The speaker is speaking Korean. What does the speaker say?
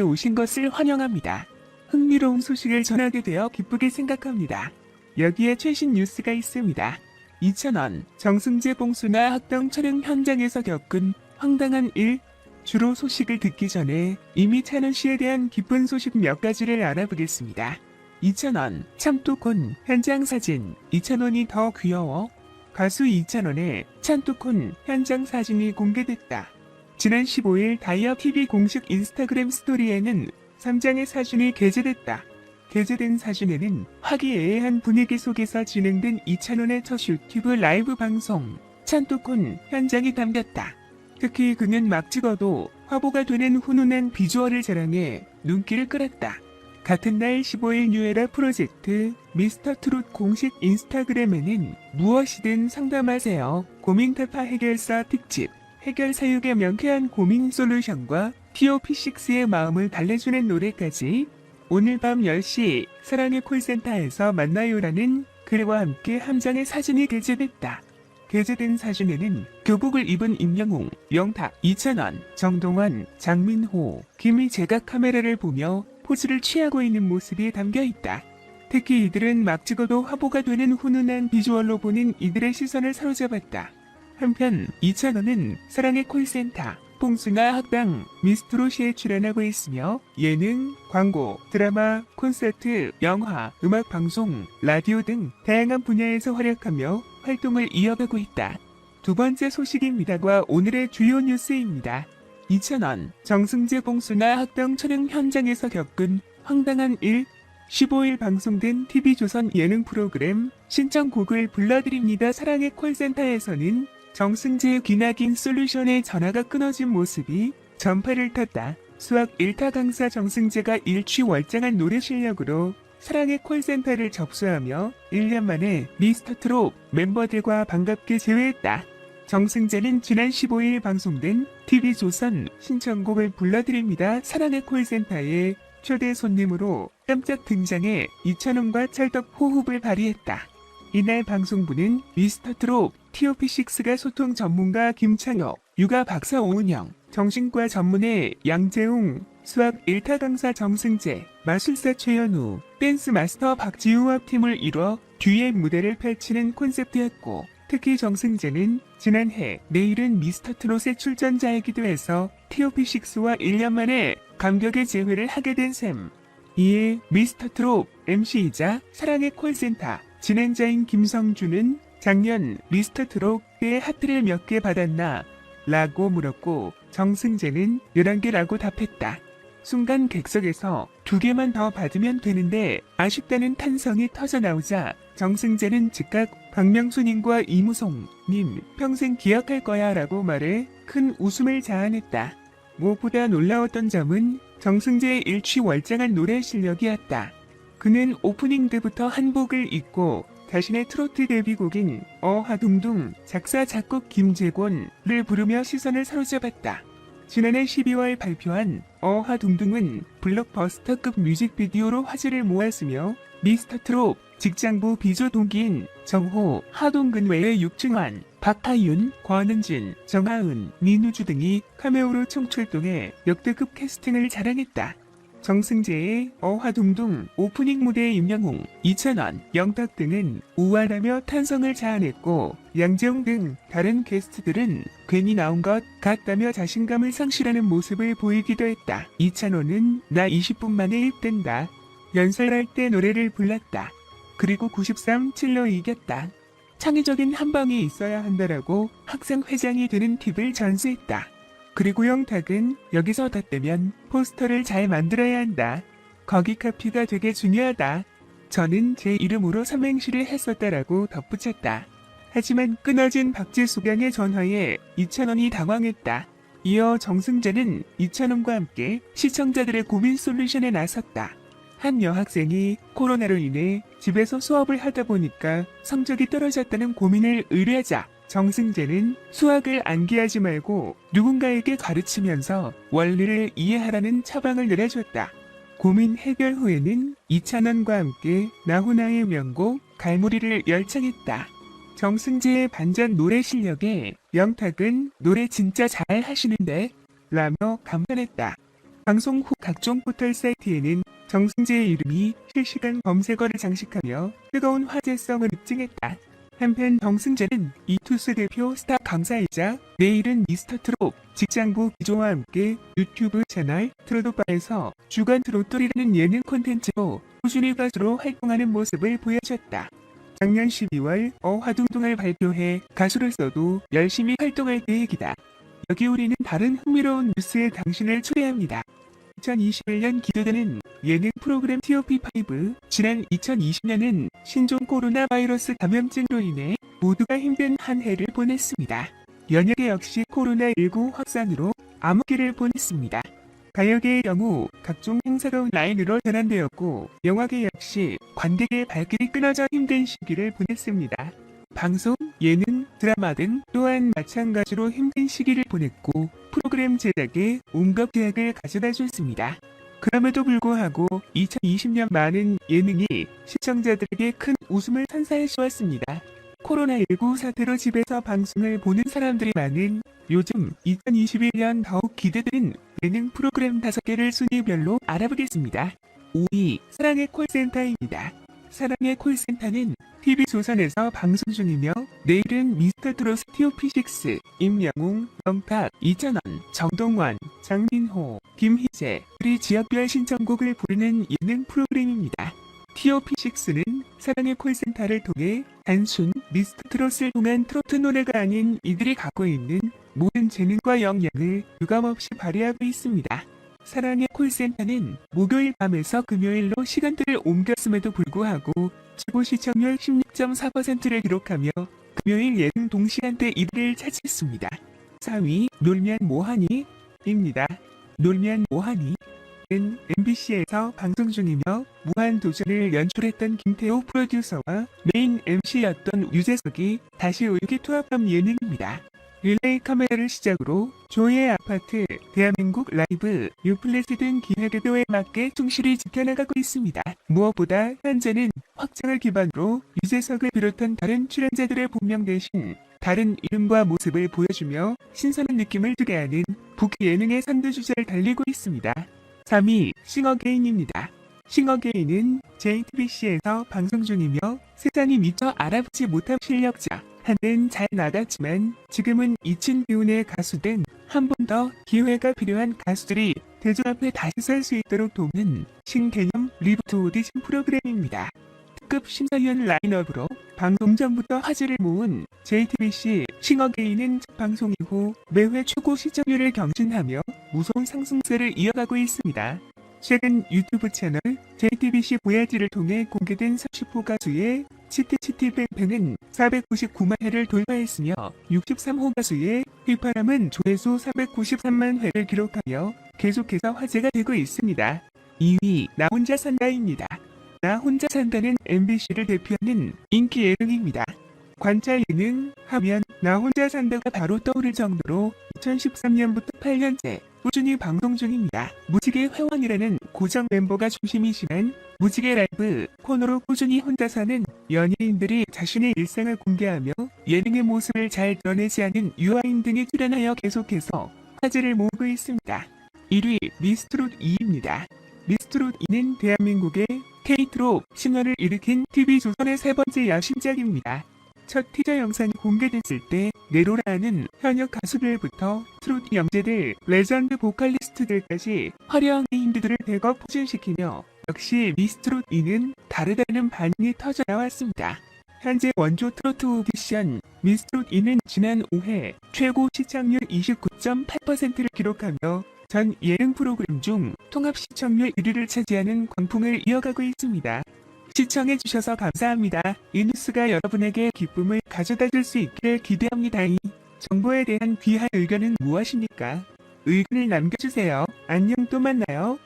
오신 것을 환영합니다. 흥미로운 소식을 전하게 되어 기쁘게 생각합니다. 여기에 최신 뉴스가 있습니다. 2,000원 정승재 봉수나 학당 촬영 현장에서 겪은 황당한 일 주로 소식을 듣기 전에 이미 찬원 씨에 대한 기쁜 소식 몇 가지를 알아보겠습니다. 2,000원 참뚜콘 현장 사진 2,000원이 더 귀여워 가수 2,000원의 참뚜콘 현장 사진이 공개됐다. 지난 15일 다이어 TV 공식 인스타그램 스토리에는 3장의 사진이 게재됐다. 게재된 사진에는 화기애애한 분위기 속에서 진행된 2,000원의 첫 유튜브 라이브 방송 찬뚜콘 현장이 담겼다. 특히 그는 막 찍어도 화보가 되는 훈훈한 비주얼을 자랑해 눈길을 끌었다. 같은 날 15일 뉴에라 프로젝트 미스터 트롯 공식 인스타그램에는 무엇이든 상담하세요. 고민 타파 해결사 특집 해결 사육의 명쾌한 고민 솔루션과 TOP6의 마음을 달래주는 노래까지 오늘 밤 10시 사랑의 콜센터에서 만나요라는 글과 함께 한 장의 사진이 게재됐다. 게재된 사진에는 교복을 입은 임영웅, 영탁, 이찬원, 정동원, 장민호, 제각 카메라를 보며 포즈를 취하고 있는 모습이 담겨 있다. 특히 이들은 막 찍어도 화보가 되는 훈훈한 비주얼로 보는 이들의 시선을 사로잡았다. 한편 이찬원은 사랑의 콜센터, 봉숭아 학당, 미스트롯에 출연하고 있으며 예능, 광고, 드라마, 콘서트, 영화, 음악 방송, 라디오 등 다양한 분야에서 활약하며 활동을 이어가고 있다. 두 번째 소식입니다과 오늘의 주요 뉴스입니다. 2,000원 정승재 봉수나 학당 촬영 현장에서 겪은 황당한 일 15일 방송된 TV조선 예능 프로그램 신청곡을 불러드립니다 사랑의 콜센터에서는 정승재의 기나긴 솔루션의 전화가 끊어진 모습이 전파를 탔다. 수학 1타 강사 정승재가 일취월장한 노래 실력으로 사랑의 콜센터를 접수하며 1년 만에 미스터트롯 멤버들과 반갑게 재회했다. 정승재는 지난 15일 방송된 TV조선 신청곡을 불러드립니다. 사랑의 콜센터에 초대 손님으로 깜짝 등장해 이찬원과 찰떡 호흡을 발휘했다. 이날 방송부는 미스터트롯 TOP6가 소통 전문가 김창혁, 육아 박사 오은영, 정신과 전문의 양재웅, 수학 1타 강사 정승재, 마술사 최현우, 댄스 마스터 박지우와 팀을 이뤄 듀엣 무대를 펼치는 콘셉트였고 특히 정승재는 지난해 내일은 미스터트롯의 출전자이기도 해서 TOP6와 1년 만에 감격의 재회를 하게 된 셈. 이에 미스터트롯 MC이자 사랑의 콜센터 진행자인 김성주는 작년 미스터트롯 때 하트를 몇 개 받았나? 라고 물었고 정승재는 11개라고 답했다. 순간 객석에서 두 개만 더 받으면 되는데 아쉽다는 탄성이 터져 나오자 정승재는 즉각 박명수님과 이무송님 평생 기억할 거야 라고 말해 큰 웃음을 자아냈다. 무엇보다 놀라웠던 점은 정승재의 일취월장한 노래 실력이었다. 그는 오프닝 때부터 한복을 입고 자신의 트로트 데뷔곡인 어하둥둥 작사 작곡 김재곤을 부르며 시선을 사로잡았다. 지난해 12월 발표한 어하둥둥은 블록버스터급 뮤직비디오로 화제를 모았으며 미스터트롯 직장부 비조 동기인 정호, 하동근 외에 육중환, 박하윤, 권은진, 정하은, 민우주 등이 카메오로 총출동해 역대급 캐스팅을 자랑했다. 정승재의 어화둥둥 오프닝 무대의 임영웅, 이찬원, 영탁 등은 우아하며 탄성을 자아냈고 양재웅 등 다른 게스트들은 괜히 나온 것 같다며 자신감을 상실하는 모습을 보이기도 했다. 이찬원은 나 20분 만에 입된다. 연설할 때 노래를 불렀다. 그리고 93-7로 이겼다. 창의적인 한 방이 있어야 한다라고 학생 회장이 되는 팁을 전수했다. 그리고 영탁은 여기서 덧대면 포스터를 잘 만들어야 한다. 거기 카피가 되게 중요하다. 저는 제 이름으로 삼행시를 했었다라고 덧붙였다. 하지만 끊어진 박지수경의 전화에 이찬원이 당황했다. 이어 정승재는 이찬원과 함께 시청자들의 고민 솔루션에 나섰다. 한 여학생이 코로나로 인해 집에서 수업을 하다 보니까 성적이 떨어졌다는 고민을 의뢰하자 정승재는 수학을 암기하지 말고 누군가에게 가르치면서 원리를 이해하라는 처방을 내려줬다. 고민 해결 후에는 이찬원과 함께 나훈아의 명곡 갈무리를 열창했다. 정승재의 반전 노래 실력에 영탁은 노래 진짜 잘 하시는데 라며 감탄했다. 방송 후 각종 포털 사이트에는 정승재의 이름이 실시간 검색어를 장식하며 뜨거운 화제성을 입증했다. 한편 정승재는 이투스 대표 스타 강사이자 내일은 미스터 트롯 직장부 기조와 함께 유튜브 채널 트로트바에서 주간 트로트리라는 예능 콘텐츠로 꾸준히 가수로 활동하는 모습을 보여줬다. 작년 12월 어화둥둥을 발표해 가수로서도 열심히 활동할 계획이다. 여기 우리는 다른 흥미로운 뉴스에 당신을 초대합니다. 2021년 기대되는 예능 프로그램 TOP5 지난 2020년은 신종 코로나 바이러스 감염증으로 인해 모두가 힘든 한 해를 보냈습니다. 연예계 역시 코로나19 확산으로 암흑기를 보냈습니다. 가요계의 경우 각종 행사가 온라인으로 전환되었고 영화계 역시 관객의 발길이 끊어져 힘든 시기를 보냈습니다. 방송, 예능, 드라마 등 또한 마찬가지로 힘든 시기를 보냈고 프로그램 제작에 온갖 제약을 가져다 줬습니다. 그럼에도 불구하고 2020년 많은 예능이 시청자들에게 큰 웃음을 선사해 주었습니다. 코로나19 사태로 집에서 방송을 보는 사람들이 많은 요즘 2021년 더욱 기대되는 예능 프로그램 5개를 순위별로 알아보겠습니다. 5위 사랑의 콜센터입니다. 사랑의 콜센터는 TV조선에서 방송 중이며 내일은 미스터 트롯 TOP6, 임영웅, 영탁, 이찬원, 정동원, 장민호, 김희재, 리 지역별 신청곡을 부르는 예능 프로그램입니다. TOP6는 사랑의 콜센터를 통해 단순 미스터 트롯을 통한 트로트 노래가 아닌 이들이 갖고 있는 모든 재능과 역량을 유감없이 발휘하고 있습니다. 사랑의 콜센터는 목요일 밤에서 금요일로 시간대를 옮겼음에도 불구하고 최고 시청률 16.4%를 기록하며 금요일 예능 동시간대 1위를 차지했습니다. 4위 놀면 뭐하니입니다. 놀면 뭐하니 는 MBC에서 방송 중이며 무한도전을 연출했던 김태호 프로듀서와 메인 MC였던 유재석이 다시 의기투합한 예능입니다. 릴레이 카메라를 시작으로 조의 아파트, 대한민국 라이브, 유플래시 등 기획 의도에 맞게 충실히 지켜나가고 있습니다. 무엇보다 현재는 확장을 기반으로 유재석을 비롯한 다른 출연자들의 본명 대신 다른 이름과 모습을 보여주며 신선한 느낌을 주게 하는 북 예능의 선두주자를 달리고 있습니다. 3위 싱어게인입니다. 싱어게인은 JTBC에서 방송 중이며 세상이 미처 알아보지 못한 실력자 한땐 잘 나갔지만 지금은 잊힌 기운의 가수 등한번 더 기회가 필요한 가수들이 대중 앞에 다시 설 수 있도록 돕는 신개념 리부트 오디션 프로그램입니다. 특급 심사위원 라인업으로 방송 전부터 화제를 모은 JTBC 싱어게인은 첫 방송 이후 매회 최고 시청률을 경신하며 무서운 상승세를 이어가고 있습니다. 최근 유튜브 채널 JTBC 보야지를 통해 공개된 30호 가수의 치티치티뱅뱅은 499만 회를 돌파했으며 63호 가수의 휘파람은 조회수 493만 회를 기록하며 계속해서 화제가 되고 있습니다. 2위 나 혼자 산다입니다. 나 혼자 산다는 MBC를 대표하는 인기 예능입니다. 관찰 예능 하면 나 혼자 산다가 바로 떠오를 정도로 2013년부터 8년째 꾸준히 방송 중입니다. 무지개 회원이라는 고정 멤버가 중심이지만 무지개 라이브 코너로 꾸준히 혼자 사는 연예인들이 자신의 일상을 공개하며 예능의 모습을 잘 드러내지 않은 유아인 등이 출연하여 계속해서 화제를 모으고 있습니다. 1위 미스트롯 2입니다. 미스트롯 2는 대한민국의 K-트롯 신화를 일으킨 TV조선의 세 번째 야심작입니다. 첫 티저 영상이 공개됐을 때 네로라는 현역 가수들부터 트로트 영재들, 레전드 보컬리스트들까지 화려한 인드들을 대거 포진시키며 역시 미스트롯 2는 다르다는 반응이 터져 나왔습니다. 현재 원조 트로트 오디션 미스트롯 2는 지난 5회 최고 시청률 29.8%를 기록하며 전 예능 프로그램 중 통합 시청률 1위를 차지하는 광풍을 이어가고 있습니다. 시청해주셔서 감사합니다. 이 뉴스가 여러분에게 기쁨을 가져다 줄 수 있기를 기대합니다. 이 정보에 대한 귀한 의견은 무엇입니까? 의견을 남겨주세요. 안녕 또 만나요.